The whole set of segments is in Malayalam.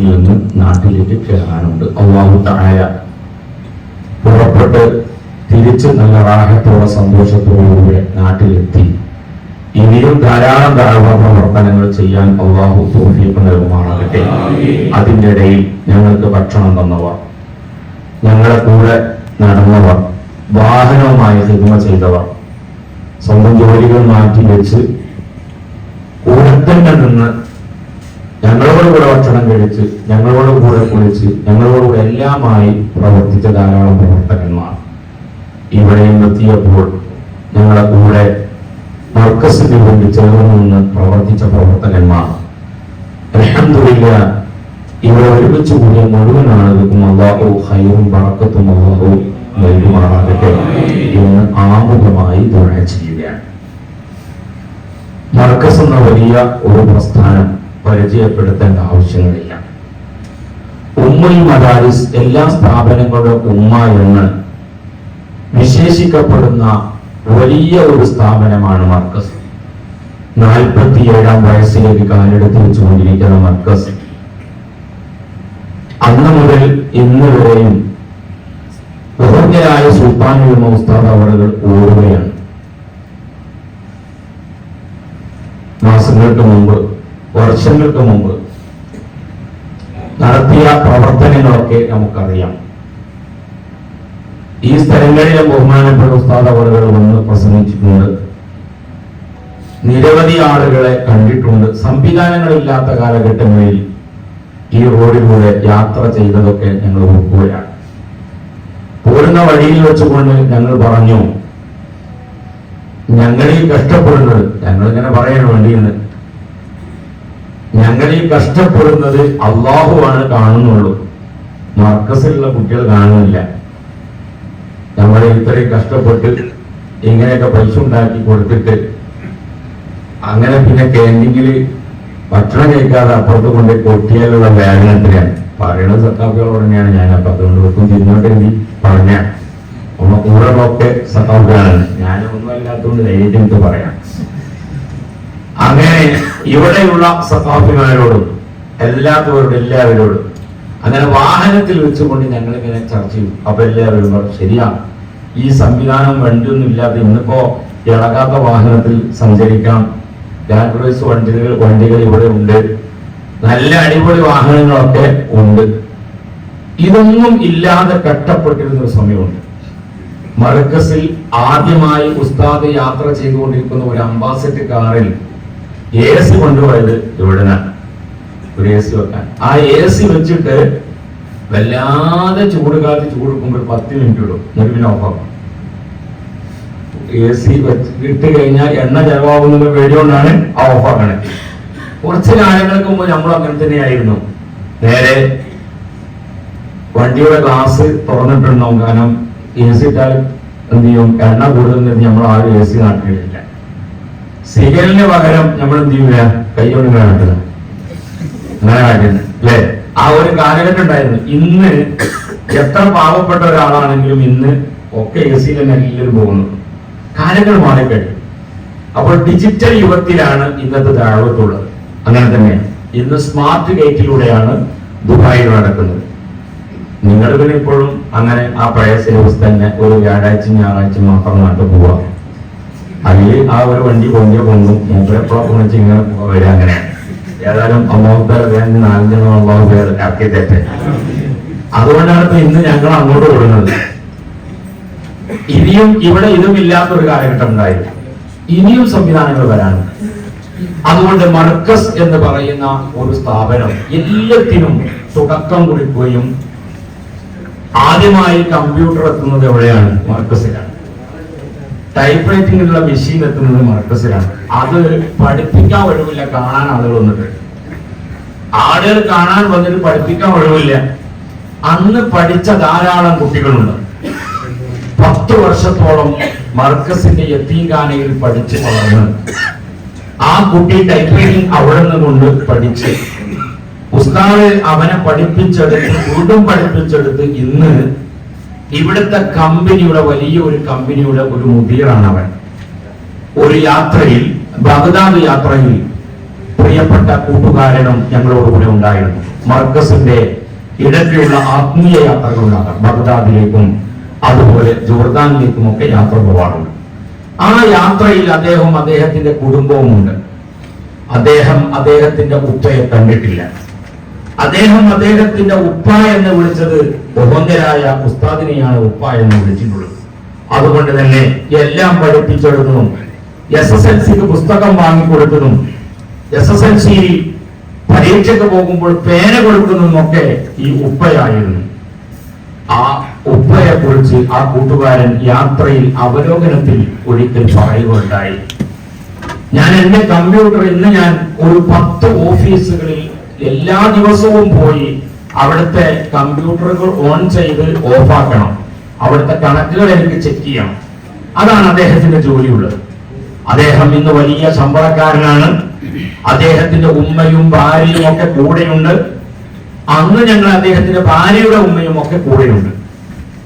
നിന്ന് നാട്ടിലേക്ക് കയറാനുണ്ട് അള്ളാഹു തായ പുറപ്പെട്ട് തിരിച്ച് നല്ല റാഹത്തോടെ സന്തോഷത്തോടുകൂടെ നാട്ടിലെത്തി. ഇനിയും ധാരാളം ധാരാളം പ്രവർത്തനങ്ങൾ ചെയ്യാൻ അള്ളാഹു തോഫീപ്പ് നൽകുമാറാകട്ടെ. അതിന്റെ ഇടയിൽ ഞങ്ങൾക്ക് ഭക്ഷണം തന്നവർ ഞങ്ങളെ കൂടെ നടന്നവർ വാഹനവുമായി ഹിദ്മ ചെയ്തവർ സ്വന്തം ജോലികൾ മാറ്റി വെച്ച് കൂടെ തന്നെ നിന്ന് ഞങ്ങളോട് കൂടെ ഭക്ഷണം കഴിച്ച് ഞങ്ങളോട് കൂടെ കുളിച്ച് ഞങ്ങളോട് കൂടെ എല്ലാമായി പ്രവർത്തിച്ച ധാരാളം പ്രവർത്തകന്മാർ ഇവിടെയും എത്തിയപ്പോൾ ഞങ്ങളെ കൂടെ മർക്കസിന് വേണ്ടി ചേർന്ന് നിന്ന് പ്രവർത്തിച്ച പ്രവർത്തകന്മാർ. അൽഹംദുലില്ല ഇവിടെ ഒരുമിച്ച് കൂടിയ മുഴുവൻ ആളുകൾക്കും ഹൈറും പറക്കത്തും അള്ളാഹു നൽകുമാറാകട്ടെ എന്ന് ആമുഖമായി ദുഴ ചെയ്യുകയാണ്. മർക്കസ് എന്ന വലിയ ഒരു പ്രസ്ഥാനം പരിചയപ്പെടുത്തേണ്ട ആവശ്യങ്ങളില്ല. ഉമ്മൽ മദാരിസ് എല്ലാ സ്ഥാപനങ്ങളുടെ ഉമ്മ എന്ന് വിശേഷിക്കപ്പെടുന്ന വലിയ ഒരു സ്ഥാപനമാണ് മർക്കസ്. നാൽപ്പത്തിയേഴാം വയസ്സിലേക്ക് കാലെടുത്ത് വെച്ചുകൊണ്ടിരിക്കുന്ന മർക്കസ്. അന്ന് മുതൽ ഇന്ന് വരെയും ബഹുജ്ഞരായ സുൽത്താൻ ഉലമ ഉസ്താദ് അവറുകൾ ഓടുകയാണ്. മാസങ്ങൾക്ക് മുമ്പ് വർഷങ്ങൾക്ക് മുമ്പ് നടത്തിയ പ്രവർത്തനങ്ങളൊക്കെ നമുക്കറിയാം. ഈ സ്ഥലങ്ങളിലെ ബഹുമാനപ്പെട്ട ഉസ്താദ് അവറുകൾ വന്ന് പ്രസംഗിച്ചിട്ടുണ്ട്. നിരവധി ആളുകളെ കണ്ടിട്ടുണ്ട്. സംവിധാനങ്ങളില്ലാത്ത കാലഘട്ടങ്ങളിൽ ഈ റോഡിലൂടെ യാത്ര ചെയ്തതൊക്കെ ഞങ്ങൾ ഓർക്കുകയാണ്. പോരുന്ന വഴിയിൽ വെച്ചുകൊണ്ട് ഞങ്ങൾ പറഞ്ഞു ഞങ്ങൾ കഷ്ടപ്പെടുന്നത് ഞങ്ങൾ ഇങ്ങനെ പറയാൻ വേണ്ടിയെന്ന് ഞങ്ങൾ ഈ കഷ്ടപ്പെടുന്നത് അള്ളാഹുവാണ് കാണുന്നുള്ളൂ. മർക്കസിലുള്ള കുട്ടികൾ കാണുന്നില്ല. നമ്മൾ ഇത്രയും കഷ്ടപ്പെട്ട് ഇങ്ങനെയൊക്കെ പൈസ ഉണ്ടാക്കി കൊടുത്തിട്ട് അങ്ങനെ പിന്നെ ക്യാന്റീനിൽ ഭക്ഷണം കഴിക്കാതെ അപ്പുറത്ത് കൊണ്ട് കൊട്ടിയാലുള്ള വേദനത്തിലാണ് പറയണത് സത്താഫികളോട് തന്നെയാണ് ഞാൻ അപ്പൊ അതുകൊണ്ട് വെക്കും തിന്നോട്ട് എഴുതി പറഞ്ഞ. ഉറവൊക്കെ സത്താഫികളാണ് ഞാനൊന്നും അല്ലാത്തതുകൊണ്ട് ധൈര്യം പറയാം. അങ്ങനെ ഇവിടെയുള്ള സഹാഫിമാരോടും എല്ലാത്തവരോടും എല്ലാവരോടും അങ്ങനെ വാഹനത്തിൽ വെച്ചുകൊണ്ട് ഞങ്ങൾ ഇങ്ങനെ ചർച്ച ചെയ്യും. അപ്പൊ എല്ലാവരും ശരിയാണ്. ശരിയാ ഈ സംവിധാനം വണ്ടിയൊന്നും ഇല്ലാതെ ഇന്നിപ്പോ ഇളകാത്ത വാഹനത്തിൽ സഞ്ചരിക്കാം. ലാൻഡ് വണ്ടികൾ വണ്ടികൾ ഇവിടെ ഉണ്ട്. നല്ല അടിപൊളി വാഹനങ്ങളൊക്കെ ഉണ്ട്. ഇതൊന്നും ഇല്ലാതെ കെട്ടപ്പെട്ടിരുന്ന ഒരു സമയമുണ്ട്. മർക്കസിൽ ആദ്യമായി ഉസ്താദ് യാത്ര ചെയ്തുകൊണ്ടിരിക്കുന്ന ഒരു അംബാസഡർ കാറിൽ എ സി കൊണ്ടുപോയത് ഇവിടുന്നാണ് ഒരു എ സി വെക്കാൻ. ആ എ സി വെച്ചിട്ട് വല്ലാതെ ചൂട് കാലത്ത് ചൂട് വെക്കുമ്പോൾ ഒരു പത്ത് മിനിറ്റ് ഇടും. എന്നിട്ട് ഓഫാക്കും. എ സി ഇട്ട് കഴിഞ്ഞാൽ എണ്ണ ചെലവാകുന്ന പേടിയോണ്ടാണ് ആ ഓഫാക്കണേ. കുറച്ച് കാലങ്ങൾക്ക് മുമ്പ് നമ്മൾ അങ്ങനെ തന്നെയായിരുന്നു. നേരെ വണ്ടിയുടെ ഗ്ലാസ് തുറന്നിട്ടുണ്ടാവും. കാരണം എ സി ഇട്ടാൽ എന്ത് ചെയ്യും? എണ്ണ കൂടുതൽ നമ്മൾ ആരും എ സി നാട്ടിലില്ല സിഗരലിന് പകരം നമ്മൾ എന്ത് ചെയ്യൂല കൈകൊണ്ട് കാണട്ടത് അങ്ങനെ അല്ലേ? ആ ഒരു കാലഘട്ടം ഉണ്ടായിരുന്നു. ഇന്ന് എത്ര പാവപ്പെട്ട ഒരാളാണെങ്കിലും ഇന്ന് ഒക്കെ എ സിയിൽ തന്നെ പോകുന്നു. കാലങ്ങൾ മാറിക്കഴിഞ്ഞു. അപ്പോൾ ഡിജിറ്റൽ യുഗത്തിലാണ് ഇന്നത്തെ താഴ്വത്തുള്ളത് അങ്ങനെ തന്നെയാണ് ഇന്ന് സ്മാർട്ട് ഗേറ്റിലൂടെയാണ് ദുബായിൽ നടക്കുന്നത്. നിങ്ങൾ പിന്നെ ഇപ്പോഴും അങ്ങനെ ആ പഴയ സിലബസ് തന്നെ ഒരു വ്യാഴാഴ്ച ഞായറാഴ്ച മാത്രം നാട്ടിൽ പോവാം അതിൽ ആ ഒരു വണ്ടി കൊണ്ടിയ പോകും മൂപ്പരെപ്പോഴും വെച്ച് ഇങ്ങനെ വരിക അങ്ങനെ. ഏതായാലും വേണ്ടി നാലഞ്ചെണ്ണം ഒന്നാമത് പേര് ഇറക്കി തെറ്റ് അതുകൊണ്ടാണ് ഇപ്പൊ ഇന്ന് ഞങ്ങൾ അങ്ങോട്ട് കൊടുക്കുന്നത് ഇനിയും ഇവിടെ ഇതും ഇല്ലാത്ത ഒരു കാലഘട്ടം ഉണ്ടായിരുന്നു ഇനിയും സംവിധാനങ്ങൾ വരാനുണ്ട് അതുകൊണ്ട് മർക്കസ് എന്ന് പറയുന്ന ഒരു സ്ഥാപനം എല്ലാത്തിനും തുടക്കം കുറിക്കുകയും ആദ്യമായി കമ്പ്യൂട്ടർ എത്തുന്നത് എവിടെയാണ്? മർക്കസിലാണ്. ടൈപ്പ് റൈറ്റിംഗിലുള്ള മെഷീൻ എത്തുന്നത് മർക്കസിലാണ്. അത് പഠിപ്പിക്കാൻ ഒഴിവില്ല കാണാൻ ആളുകൾ വന്നിട്ട്. ആളുകൾ കാണാൻ വന്നിട്ട് പഠിപ്പിക്കാൻ ഒഴിവില്ല. അന്ന് പഠിച്ച ധാരാളം കുട്ടികളുണ്ട്. പത്ത് വർഷത്തോളം മർക്കസിന്റെ യത്തീംഖാനയിൽ പഠിച്ചു വളർന്ന്. ആ കുട്ടി ടൈപ്പ് റൈറ്റിംഗ് അവിടെ നിന്ന് കൊണ്ട് പഠിച്ച്. ഉസ്താദ് അവനെ പഠിപ്പിച്ചെടുത്ത് വീണ്ടും പഠിപ്പിച്ചെടുത്ത് ഇന്ന് ഇവിടുത്തെ കമ്പനിയുടെ വലിയ ഒരു കമ്പനിയുടെ ഒരു മുദീറാണ് അവൻ ഒരു യാത്രയിൽ ബഗ്ദാദ് യാത്രയിൽ പ്രിയപ്പെട്ട കൂട്ടുകാരനും ഞങ്ങളോട് കൂടെ ഉണ്ടായിരുന്നു. മർക്കസിന്റെ ഇടയ്ക്കുള്ള ആത്മീയ യാത്രകളുണ്ടാകാം ബഗ്ദാദിലേക്കും അതുപോലെ ജോർദാനിലേക്കും ഒക്കെ യാത്ര പോവാറുണ്ട്. ആ യാത്രയിൽ അദ്ദേഹം അദ്ദേഹത്തിന്റെ കുടുംബവുമുണ്ട്. അദ്ദേഹം അദ്ദേഹത്തിന്റെ ഉപ്പയെ കണ്ടിട്ടില്ല. അദ്ദേഹം അദ്ദേഹത്തിന്റെ ഉപ്പ എന്ന് വിളിച്ചത് ബഹുന്ദരായ ഉസ്താദിനെയാണ് ഉപ്പ എന്ന് വിളിച്ചിട്ടുള്ളത്. അതുകൊണ്ട് തന്നെ എല്ലാം പഠിപ്പിച്ചെടുത്തതും എസ് എസ് എൽ സിക്ക് പുസ്തകം വാങ്ങിക്കൊടുത്തതും എസ് എസ് എൽ സി പരീക്ഷയ്ക്ക് പോകുമ്പോൾ പേന കൊടുക്കുന്നതുമൊക്കെ ഈ ഉപ്പയായിരുന്നു. ആ ഉപ്പയെ കുറിച്ച് ആ കൂട്ടുകാരൻ യാത്രയിൽ അവലോകനത്തിൽ ഒരിക്കൽ പറയുകയുണ്ടായി. ഞാൻ എന്റെ കമ്പ്യൂട്ടർ ഇന്ന് ഞാൻ ഒരു പത്ത് ഓഫീസുകളിൽ എല്ലാ ദിവസവും പോയി അവിടുത്തെ കമ്പ്യൂട്ടറുകൾ ഓൺ ചെയ്ത് ഓഫാക്കണം. അവിടുത്തെ കണക്കുകൾ എനിക്ക് ചെക്ക് ചെയ്യണം. അതാണ് അദ്ദേഹത്തിന്റെ ജോലിയുള്ളത്. അദ്ദേഹം ഇന്ന് വലിയ ശമ്പളക്കാരനാണ്. അദ്ദേഹത്തിന്റെ ഉമ്മയും ഭാര്യയും ഒക്കെ കൂടെയുണ്ട്. അന്ന് ഞങ്ങൾ അദ്ദേഹത്തിന്റെ ഭാര്യയുടെ ഉമ്മയും ഒക്കെ കൂടെയുണ്ട്.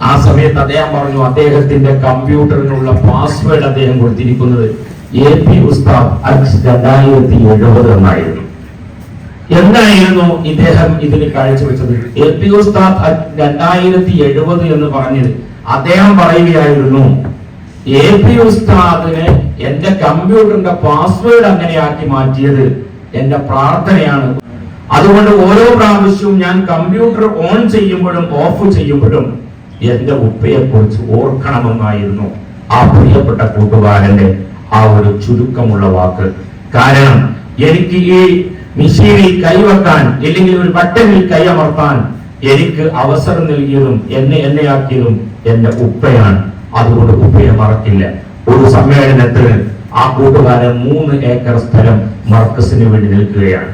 ആ സമയത്ത് അദ്ദേഹം പറഞ്ഞു അദ്ദേഹത്തിന്റെ കമ്പ്യൂട്ടറിനുള്ള പാസ്വേഡ് അദ്ദേഹം കൊടുത്തിരിക്കുന്നത് എ പി ഉസ്താദ് അറ്റ് രണ്ടായിരത്തി എഴുപത് എന്നായിരുന്നു. എന്തായിരുന്നു ഇദ്ദേഹം ഇതിന് കാഴ്ചവെച്ചത്? എ പി ഉസ്താദ് രണ്ടായിരത്തി എഴുപത് എന്ന് പറഞ്ഞത് അദ്ദേഹം പറയുകയായിരുന്നു എ പി ഉസ്താദിന് എന്റെ കമ്പ്യൂട്ടറിന്റെ പാസ്വേഡ് അങ്ങനെയാക്കി മാറ്റിയത് എന്റെ പ്രാർത്ഥനയാണ്. അതുകൊണ്ട് ഓരോ പ്രാവശ്യവും ഞാൻ കമ്പ്യൂട്ടർ ഓൺ ചെയ്യുമ്പോഴും ഓഫ് ചെയ്യുമ്പോഴും എന്റെ ഉപ്പയെ കുറിച്ച് ഓർക്കണമെന്നായിരുന്നു ആ പ്രിയപ്പെട്ട കൂട്ടുകാരന്റെ ആ ഒരു ചുരുക്കമുള്ള വാക്ക്. കാരണം എനിക്ക് ഈ മിഷീനിൽ കൈവെക്കാൻ അല്ലെങ്കിൽ ഒരു ബട്ടണിൽ കൈയമർത്താൻ എനിക്ക് അവസരം നൽകിയതും എന്നെ എന്നെയാക്കിയതും എന്റെ ഉപ്പയാണ്. അതുകൊണ്ട് ഉപ്പയെ മറക്കില്ല. ഒരു സമ്മേളനത്തിൽ ആ കൂട്ടുകാരൻ മൂന്ന് ഏക്കർ സ്ഥലം മർക്കസിന് വേണ്ടി നിൽക്കുകയാണ്.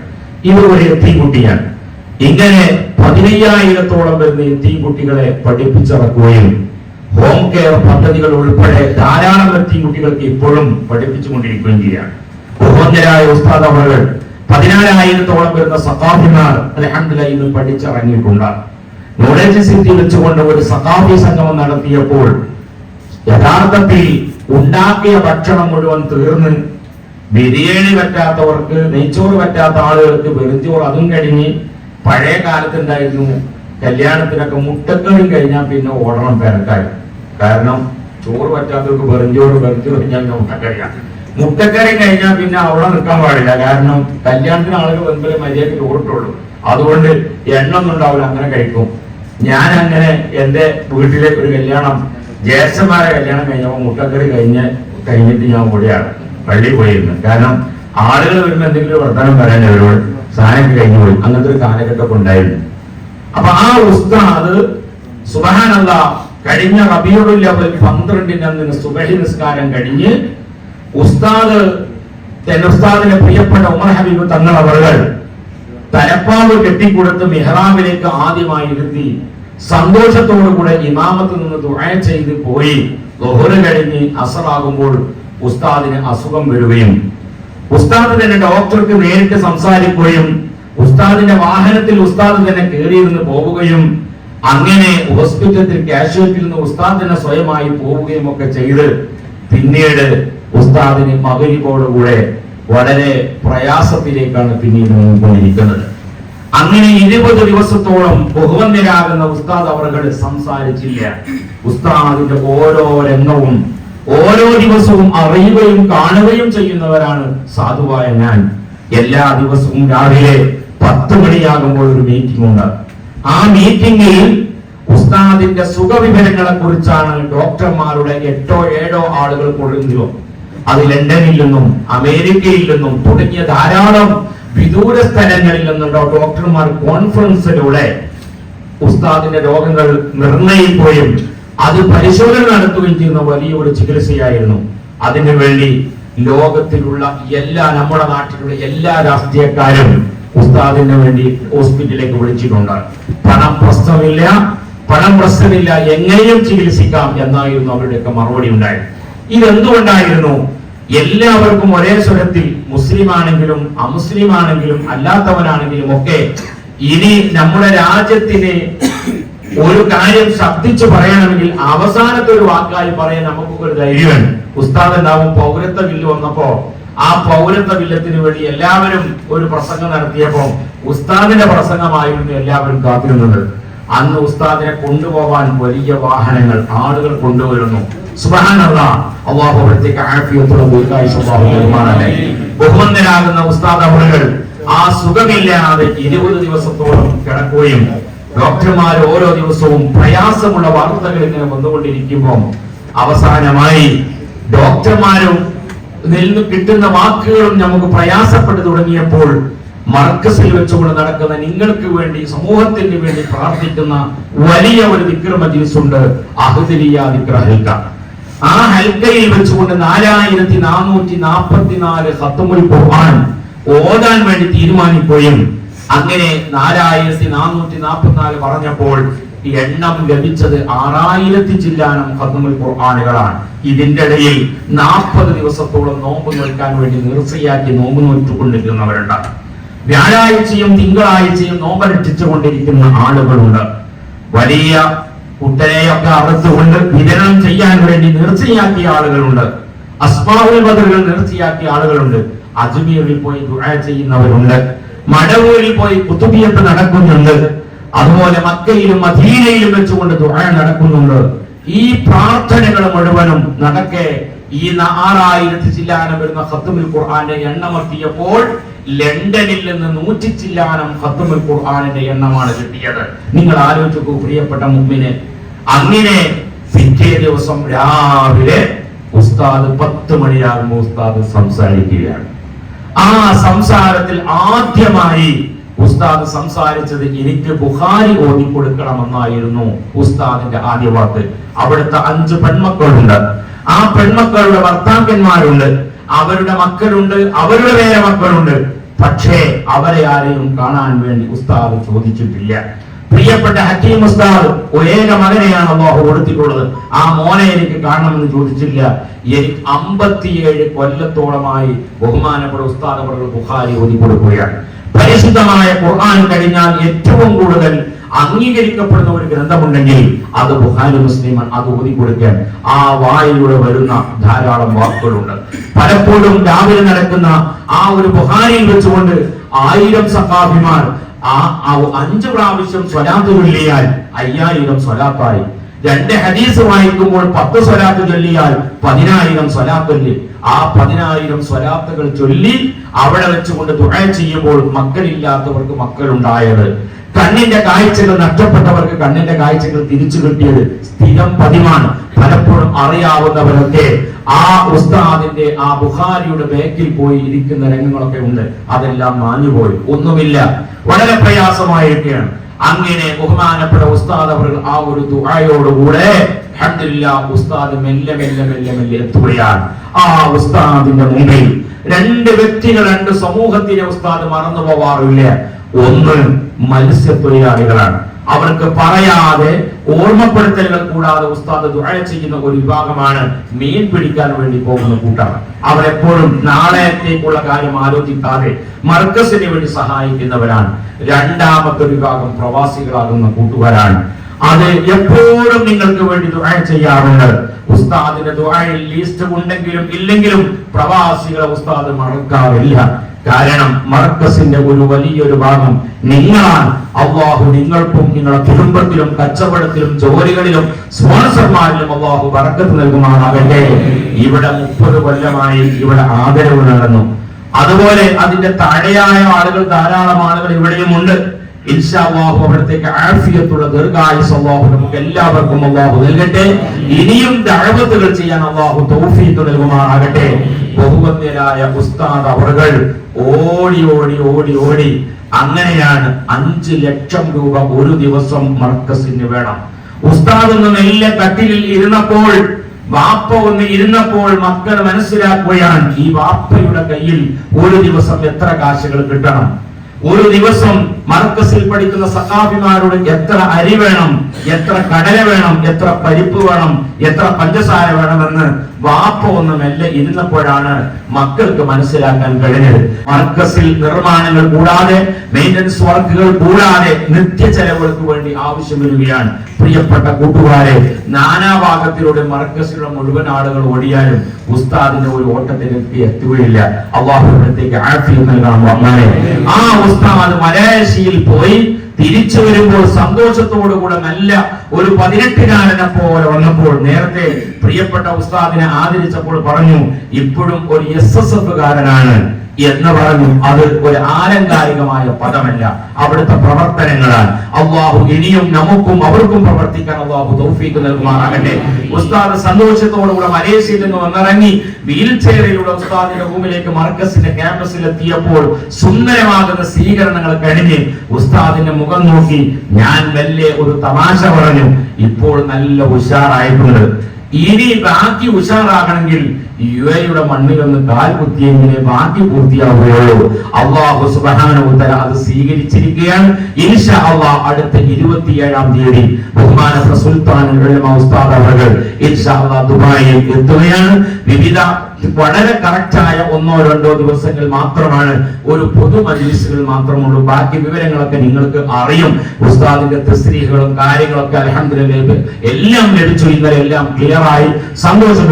ഇത് ഒരു എത്തിക്കുട്ടിയാണ് ഇങ്ങനെ പതിനയ്യായിരത്തോളം വരുന്ന എത്തിക്കുട്ടികളെ പഠിപ്പിച്ചിറക്കുകയും ഹോം കെയർ പദ്ധതികൾ ഉൾപ്പെടെ ധാരാളം എത്തിക്കുട്ടികൾക്ക് ഇപ്പോഴും പഠിപ്പിച്ചുകൊണ്ടിരിക്കുകയും ചെയ്യുകയാണ്. ഉസ്താദ് അവർ പതിനാലായിരത്തോളം വരുന്ന സഖാഫിമാർ അലഹമില്ല ഇന്ന് പഠിച്ചിറങ്ങിയിട്ടുണ്ട്. സിറ്റി വെച്ചുകൊണ്ട് ഒരു സഖാഫി സംഗമം നടത്തിയപ്പോൾ യഥാർത്ഥത്തിൽ ഉണ്ടാക്കിയ ഭക്ഷണം മുഴുവൻ തീർന്ന് ബിരിയാണി പറ്റാത്തവർക്ക് നെയ്ച്ചോറ് പറ്റാത്ത ആളുകൾക്ക് വെറുംചോറ് അതും കഴിഞ്ഞ് പഴയ കാലത്തുണ്ടായിരുന്നു. കല്യാണത്തിനൊക്കെ മുട്ടക്കറി കഴിഞ്ഞാൽ പിന്നെ ഓടണം പെരക്കായി കാരണം ചോറ് പറ്റാത്തവർക്ക് വെറുംചോറ് വെറുതെ കഴിഞ്ഞാൽ മുട്ടക്കറിയാണ് മുട്ടക്കറി കഴിഞ്ഞാൽ പിന്നെ അവിടെ നിൽക്കാൻ പാടില്ല. കാരണം കല്യാണത്തിന് ആളുകൾ വെറുതെ മര്യാദയ്ക്ക് ചോറിട്ടുള്ളൂ അതുകൊണ്ട് എണ്ണ ഒന്നും ഉണ്ടാവില്ല അങ്ങനെ കഴിക്കും. ഞാൻ അങ്ങനെ എന്റെ വീട്ടിലെ ഒരു കല്യാണം ജ്യേഷ്ഠന്മാരെ കല്യാണം കഴിഞ്ഞപ്പോൾ മുട്ടക്കറി കഴിഞ്ഞ് കഴിഞ്ഞിട്ട് ഞാൻ കൂടിയാണ് പള്ളിയിൽ പോയിരുന്നു. കാരണം ആളുകൾ വരുമ്പോൾ എന്തെങ്കിലും വർത്തമാനം പറയാൻ അവരോട് സാധനം കഴിഞ്ഞു പോയി. അങ്ങനത്തെ ഒരു കാലഘട്ടമൊക്കെ ഉണ്ടായിരുന്നു. അപ്പൊ ആ ഉസ്താദ് സുബഹാനല്ല കഴിഞ്ഞ റബിയോടില്ല പന്ത്രണ്ടിന് അന്ന് സുബഹി നിസ്കാരം കഴിഞ്ഞ് ഉസ്താദ് എന്റെ പ്രിയപ്പെട്ട ഉമർ ഹബീബ് തങ്ങൾ അവർകൾ തലപ്പാവ് കെട്ടിക്കൊടുത്ത് മെഹ്റാമിലേക്ക് ആദ്യമായി ഇരുത്തി സന്തോഷത്തോടുകൂടെ ഇമാമത്ത് നിന്ന് തുഴ ചെയ്ത് പോയി. ദുഹറ് കഴിഞ്ഞ് അസറാകുമ്പോൾ ഉസ്താദിന് അസുഖം വരുകയും ഉസ്താദ് തന്നെ ഡോക്ടർക്ക് നേരിട്ട് സംസാരിക്കുകയും ഉസ്താദിന്റെ വാഹനത്തിൽ ഉസ്താദ് തന്നെ കയറിയിരുന്ന് പോവുകയും അങ്ങനെ ഹോസ്പിറ്റലിൽ കാഷ്വാലിറ്റിയിൽ നിന്ന് ഉസ്താദ് തന്നെ സ്വയമായി പോവുകയും ഒക്കെ ചെയ്ത് പിന്നീട് ഉസ്താദിന് മകരിപ്പോടുകൂടെ വളരെ പ്രയാസത്തിലേക്കാണ് പിന്നീട് നീങ്ങിക്കൊണ്ടിരിക്കുന്നത് അങ്ങനെ ഇരുപത് ദിവസത്തോളം ബഹുവന്യരാകുന്ന ഉസ്താദ് അവർ സംസാരിച്ചില്ല. ഉസ്താദിന്റെ ഓരോ രംഗവും ഓരോ ദിവസവും അറിയുകയും കാണുകയും ചെയ്യുന്നവരാണ് സാധുവായ ഞാൻ. എല്ലാ ദിവസവും രാവിലെ പത്ത് മണിയാകുമ്പോൾ ഒരു മീറ്റിംഗ് ഉണ്ട്. ആ മീറ്റിംഗിൽ ഉസ്താദിന്റെ സുഖവിവരങ്ങളെ കുറിച്ചാണ് ഡോക്ടർമാരുടെ എട്ടോ ഏഴോ ആളുകൾ കൊള്ളുന്നതോ അത് ലണ്ടനിൽ നിന്നും അമേരിക്കയിൽ നിന്നും തുടങ്ങിയ ധാരാളം വിദൂര സ്ഥലങ്ങളിൽ നിന്നുള്ള ഡോക്ടർമാർ കോൺഫറൻസിലൂടെ ഉസ്താദിന്റെ രോഗങ്ങൾ നിർണയിക്കുകയും അത് പരിശോധന നടത്തുകയും ചെയ്യുന്ന വലിയൊരു ചികിത്സയായിരുന്നു. അതിനു വേണ്ടി ലോകത്തിലുള്ള എല്ലാ നമ്മുടെ നാട്ടിലുള്ള എല്ലാ രാഷ്ട്രീയക്കാരും ഉസ്താദിന് വേണ്ടി ഹോസ്പിറ്റലിലേക്ക് വിളിച്ചിട്ടുണ്ട്. പണം പ്രശ്നമില്ല പണം പ്രശ്നമില്ല എങ്ങനെയും ചികിത്സിക്കാം എന്നായിരുന്നു അവരുടെയൊക്കെ മറുപടി ഉണ്ടായത്. ഇതെന്തുകൊണ്ടായിരുന്നു? എല്ലാവർക്കും ഒരേ സ്വരത്തിൽ മുസ്ലിം ആണെങ്കിലും അമുസ്ലിം ആണെങ്കിലും അല്ലാത്തവനാണെങ്കിലും ഒക്കെ ഇനി നമ്മുടെ രാജ്യത്തിന് ഒരു കാര്യം ശബ്ദിച്ചു പറയണമെങ്കിൽ അവസാനത്തെ ഒരു വാക്കായി പറയാൻ നമുക്കൊക്കെ ഒരു ധൈര്യമാണ് ഉസ്താദ് ഉണ്ടാവും പൗരത്വ ബില്ല് വന്നപ്പോ ആ പൗരത്വ ബില്ലത്തിന് വേണ്ടി എല്ലാവരും ഒരു പ്രസംഗം നടത്തിയപ്പോ ഉസ്താദിന്റെ പ്രസംഗമായിരുന്നു എല്ലാവരും കാത്തിരുന്നത്. അന്ന് ഉസ്താദിനെ കൊണ്ടുപോകാൻ വലിയ വാഹനങ്ങൾ ആളുകൾ കൊണ്ടുവരുന്നു. അള്ളാഹു. ബഹുമന്ദനാകുന്ന ഉസ്താദ് അവളുകൾ ആ സുഖമില്ലാതെ ഇരുപത് ദിവസത്തോളം കിടക്കുകയും ഡോക്ടർമാർ ഓരോ ദിവസവും പ്രയാസമുള്ള വാർത്തകൾ ഇങ്ങനെ വന്നുകൊണ്ടിരിക്കുമ്പോൾ അവസാനമായി ഡോക്ടർമാരും നിന്ന് കിട്ടുന്ന വാക്കുകളും നമുക്ക് പ്രയാസപ്പെട്ടു തുടങ്ങിയപ്പോൾ മർക്കസിൽ വെച്ചുകൊണ്ട് നടക്കുന്ന നിങ്ങൾക്ക് വേണ്ടി സമൂഹത്തിന് വേണ്ടി പ്രാർത്ഥിക്കുന്ന വലിയ ഒരു വിക്രമ മജീസ് ഉണ്ട് അഹുദിരിയ ദിക്ര ഹൽക്ക ആ ഹൽക്കയിൽ വെച്ചുകൊണ്ട് നാലായിരത്തി നാനൂറ്റി നാൽപ്പത്തിനാല് ഹത്തുമുൽ ഖുർആൻ ഓതാൻ വേണ്ടി തീരുമാനിക്കുകയും അങ്ങനെ നാലായിരത്തി നാനൂറ്റി നാൽപ്പത്തിനാല് പറഞ്ഞപ്പോൾ എണ്ണം ലഭിച്ചത് ആറായിരത്തി ചില്ലാനം ഹത്തുമുൽ ഖുർആാനുകളാണ്. ഇതിന്റെ ഇടയിൽ നാൽപ്പത് ദിവസത്തോളം നോമ്പ് നിൽക്കാൻ വേണ്ടി നിർസയാക്കി നോമ്പ് നോറ്റുകൊണ്ടിരിക്കുന്നവരുണ്ട് വ്യാഴാഴ്ചയും തിങ്കളാഴ്ചയും നോമ്പനുഷ്ഠിച്ചു കൊണ്ടിരിക്കുന്ന ആളുകളുണ്ട്. വലിയ കുട്ടനെയൊക്കെ അറുത്തുകൊണ്ട് വിതരണം ചെയ്യാൻ വേണ്ടി നേർച്ചയാക്കിയ ആളുകളുണ്ട്. അസ്മാവുൽ ബദറുകൾ നേർച്ചയാക്കിയ ആളുകളുണ്ട്. അജ്മീറിൽ പോയി ദുആ ചെയ്യുന്നവരുണ്ട്. മടവൂരിൽ പോയി കുത്തുബിയത്ത് നടക്കുന്നുണ്ട്. അതുപോലെ മക്കയിലും മദീനയിലും വെച്ചുകൊണ്ട് ദുആ നടക്കുന്നുണ്ട്. ഈ പ്രാർത്ഥനകൾ മുഴുവനും നടക്കെ ഈ ആറായിരത്തി ചില്ലാനം വരുന്ന ഖത്തുമുൽ ഖുർആന്റെ എണ്ണമെത്തിയപ്പോൾ ലണ്ടനിൽ നിന്ന് നൂറ്റി ചില്ലാനം ഖത്തുമുൽ ഖുർആനിന്റെ എണ്ണമാണ് കിട്ടിയത്. നിങ്ങൾ ആലോചിക്കൂ പ്രിയപ്പെട്ട മുമ്പിനെ അങ്ങനെ പിറ്റേ ദിവസം രാവിലെ ഉസ്താദ് പത്ത് മണിയാകുമ്പോൾ ഉസ്താദ് സംസാരിക്കുകയാണ്. ആ സംസാരത്തിൽ ആദ്യമായി ഉസ്താദ് സംസാരിച്ചത് എനിക്ക് ബുഖാരി ഓതിക്കൊടുക്കണമെന്നായിരുന്നു ഉസ്താദിന്റെ ആദ്യ വാക്ക്. അവിടുത്തെ അഞ്ച് പെൺമക്കളുണ്ട്. ആ പെൺമക്കളുടെ ഭർത്താക്കന്മാരുണ്ട്. അവരുടെ മക്കളുണ്ട്. അവരുടെ വേറെ മക്കളുണ്ട്. പക്ഷേ അവരെ ആരെയും കാണാൻ വേണ്ടി ഉസ്താദ് ചോദിച്ചിട്ടില്ല. പ്രിയപ്പെട്ട ഹക്കീം ഉസ്താദ് ഒരേക മകനെയാണ് അള്ളാഹു കൊടുത്തിട്ടുള്ളത്. ആ മോനെ എനിക്ക് കാണണമെന്ന് ചോദിച്ചില്ല. എനിക്ക് അമ്പത്തിയേഴ് കൊല്ലത്തോളമായി ബഹുമാനപ്പെട്ട ഉസ്താദ് ബുഹാരി ഓതി കൊടുക്കുകയാണ്. പരിശുദ്ധമായ ഖുർആൻ കഴിഞ്ഞാൽ ഏറ്റവും കൂടുതൽ അംഗീകരിക്കപ്പെടുന്ന ഒരു ഗ്രന്ഥമുണ്ടെങ്കിൽ അത് ബുഹാരി മുസ്ലിം അത് ഓതി കൊടുക്കാൻ ആ വായിലൂടെ വരുന്ന ധാരാളം വാക്കുകളുണ്ട്. പലപ്പോഴും രാവിലെ നടക്കുന്ന ആ ഒരു ബുഹാരിയിൽ വെച്ചുകൊണ്ട് ആയിരം സഖാഫിമാർ ആ അഞ്ച് പ്രാവശ്യം സ്വലാത്ത് ചൊല്ലിയാൽ അയ്യായിരം സ്വലാത്തായി. രണ്ട് ഹദീസ് വായിക്കുമ്പോൾ പത്ത് സ്വലാത്ത് ചൊല്ലിയാൽ പതിനായിരം സ്വലാത്ത് ചൊല്ലി. ആ പതിനായിരം സ്വലാത്തുകൾ ചൊല്ലി അവിടെ വെച്ചുകൊണ്ട് തുഴ ചെയ്യുമ്പോൾ മക്കളില്ലാത്തവർക്ക് മക്കളുണ്ടായത്. കണ്ണിന്റെ കാഴ്ചകൾ നഷ്ടപ്പെട്ടവർക്ക് കണ്ണിന്റെ കാഴ്ചകൾ തിരിച്ചു കിട്ടിയത് സ്ഥിരം പതിവാണ്. പലപ്പോഴും അറിയാവുന്നവരൊക്കെ ആ ഉസ്താദിന്റെ ആ ബുഹാരിയുടെ ബാക്കിൽ പോയി ഇരിക്കുന്ന രംഗങ്ങളൊക്കെ ഉണ്ട്. അതെല്ലാം മാഞ്ഞുപോയി. ഒന്നുമില്ല. വളരെ പ്രയാസമായിരിക്കുകയാണ്. അങ്ങനെ ബഹുമാനപ്പെട്ട ഉസ്താദ് അവർ ആ ഒരു അൽഹംദുലില്ലാ ഉസ്താദ് മെല്ലെ മെല്ലെ മെല്ലെ മെല്ലെ എത്തുകയാണ്. ആ ഉസ്താദിന്റെ മുമ്പിൽ രണ്ട് വ്യക്തികൾ രണ്ട് സമൂഹത്തിലെ ഉസ്താദ് മറന്നു പോവാറില്ല. ഒന്ന് മത്സ്യത്തൊഴിലാളികളാണ്. അവർക്ക് പറയാതെ ഓർമ്മപ്പെടുത്തലുകൾ കൂടാതെ ഉസ്താദ് ദുഴ ചെയ്യുന്ന ഒരു വിഭാഗമാണ് മീൻ പിടിക്കാൻ വേണ്ടി പോകുന്ന കൂട്ടാണ്. അവരെപ്പോഴും നാളത്തേക്കുള്ള കാര്യം ആലോചിക്കാതെ മർക്കസിന് വേണ്ടി സഹായിക്കുന്നവരാണ്. രണ്ടാമത്തെ വിഭാഗം പ്രവാസികളാകുന്ന കൂട്ടുകാരാണ്. അത് എപ്പോഴും നിങ്ങൾക്ക് വേണ്ടി ദുഴ ചെയ്യാറുണ്ട്. ഉസ്താദിന്റെ ദുആയിൽ ലിസ്റ്റ് ഉണ്ടെങ്കിലും ഇല്ലെങ്കിലും പ്രവാസികളെ ഉസ്താദ് മറക്കാറില്ല. കാരണം മർക്കസിന്റെ ഒരു വലിയൊരു ഭാഗം നിങ്ങളാണ്. അള്ളാഹു നിങ്ങൾക്കും നിങ്ങളുടെ കുടുംബത്തിലും കച്ചവടത്തിലും ജോലികളിലും സ്പോൺസർമാരിലും അള്ളാഹു വറക്കത്ത് നൽകുമാറാകട്ടെ. ഇവിടെ മുപ്പത് കൊല്ലമായി ഇവിടെ ആദരവ് നടന്നു. അതുപോലെ അതിന്റെ താഴെയായ ആളുകൾ ധാരാളം ആളുകൾ ഇവിടെയും ഉണ്ട്. ഇൻഷാ അല്ലാഹു അവിടത്തേക്ക് ആഫിയത്തുള്ള ദീർഘായുസ് അല്ലാഹു നമുക്ക് എല്ലാവർക്കും അല്ലാഹു നൽകട്ടെ. ഇനിയും ദഅവത്തുകൾ ചെയ്യാൻ അല്ലാഹു തൗഫീഖ് നൽകുമാറാകട്ടെ. ബഹുമന്യരായ ഉസ്താദ് അവറുകൾ ഓടി ഓടി ഓടി ഓടി. അങ്ങനെയാണ് അഞ്ച് ലക്ഷം രൂപ ഒരു ദിവസം മർക്കസിന് വേണം. ഉസ്താദ് ഒന്ന് മെല്ലെ കട്ടിലിൽ ഇരുന്നപ്പോൾ വാപ്പ ഒന്ന് ഇരുന്നപ്പോൾ മക്കൾ മനസ്സിലാക്കുകയാണ് ഈ വാപ്പയുടെ കയ്യിൽ ഒരു ദിവസം എത്ര കാശുകൾ കിട്ടണം? ഒരു ദിവസം മർക്കസിൽ പഠിക്കുന്ന സഖാഫിമാരോട് എത്ര അരി വേണം? എത്ര കടല വേണം? എത്ര പരിപ്പ് വേണം? എത്ര പഞ്ചസാര വേണമെന്ന് വാപ്പ ഒന്ന് മെല്ലെ ഇരുന്നപ്പോഴാണ് മക്കൾക്ക് മനസ്സിലാക്കാൻ കഴിഞ്ഞത്. മർക്കസിൽ നിർമ്മാണങ്ങൾ കൂടാതെ മെയിന്റനൻസ് വർക്കുകൾ കൂടാതെ നിത്യ ചെലവുകൾക്ക് വേണ്ടി ആവശ്യം വരികയാണ്. പ്രിയപ്പെട്ട കൂട്ടുകാരെ നാനാഭാഗത്തിലൂടെ മർക്കസിലുള്ള മുഴുവൻ ആളുകൾ ഓടിയാലും ഉസ്താദിന്റെ ഒരു ഓട്ടത്തിലേക്ക് എത്തുകയില്ല. അള്ളാഹുരത്തേക്ക് ആഫിയം നൽകാൻ വന്നാലേ ആ ഉസ്താദ് മലേഷ്യയിൽ പോയി തിരിച്ചു വരുമ്പോൾ സന്തോഷത്തോടു കൂടെ നല്ല ഒരു പതിനെട്ടുകാരനെ പോലെ വന്നപ്പോൾ നേരത്തെ പ്രിയപ്പെട്ട ഉസ്താദിനെ ആദരിച്ചപ്പോൾ പറഞ്ഞു ഇപ്പോഴും ഒരു എസ് എസ് എഫ് കാരനാണ്. എന്ന് പറഞ്ഞു അത് ഒരു ആലങ്കാരികമായ പദമല്ല. അവിടുത്തെ പ്രവർത്തനങ്ങളാണ്. അള്ളാഹു ഇനിയും നമുക്കും അവർക്കും പ്രവർത്തിക്കാൻ അള്ളാഹു തൗഫീക്ക് നൽകുമാറാകട്ടെ. ഉസ്താദ് സന്തോഷത്തോടുകൂടെ മലേഷ്യയിൽ നിന്ന് വന്നിറങ്ങി വീൽ ചെയറിലൂടെ ഉസ്താദിന്റെ റൂമിലേക്ക് മർക്കസിന്റെ ക്യാമ്പസിൽ എത്തിയപ്പോൾ സുന്ദരമാകുന്ന സ്വീകരണങ്ങൾ കഴിഞ്ഞ് ഉസ്താദിന്റെ മുഖം നോക്കി ഞാൻ മെല്ലെ ഒരു തമാശ പറഞ്ഞു. ഇപ്പോൾ നല്ല ഉഷാറായിട്ടുണ്ട്. ഇനി ബാക്കി ഉഷാറാകണമെങ്കിൽ യു എയുടെ മണ്ണിൽ ഒന്ന് കാൽ കുത്തിയെങ്കിലേ ബാക്കി പൂർത്തിയാവുകയുള്ളൂ. അള്ളാഹു സുബാനുത്തര അത് സ്വീകരിച്ചിരിക്കുകയാണ്. ഇൻഷാ അള്ളാഹ് അടുത്ത ഇരുപത്തിയേഴാം തീയതി ബഹുമാനപ്പെട്ട സുൽത്താൻ ഉസ്താദ് അവർ ഇൻഷാല്ല ദുബായിൽ എത്തുകയാണ്. വിവിധ വളരെ കറക്റ്റായ ഒന്നോ രണ്ടോ ദിവസങ്ങൾ മാത്രമാണ് ഒരു പൊതു മജ്ലിസുകൾ മാത്രമുള്ളൂ. ബാക്കി വിവരങ്ങളൊക്കെ നിങ്ങൾക്ക് അറിയും. ഉസ്താദിന്റെ തസ്ത്രീകളും കാര്യങ്ങളൊക്കെ അലഹദിലേക്ക് എല്ലാം ലഭിച്ചു. ഇന്നലെ എല്ലാം ക്ലിയറായി സന്തോഷം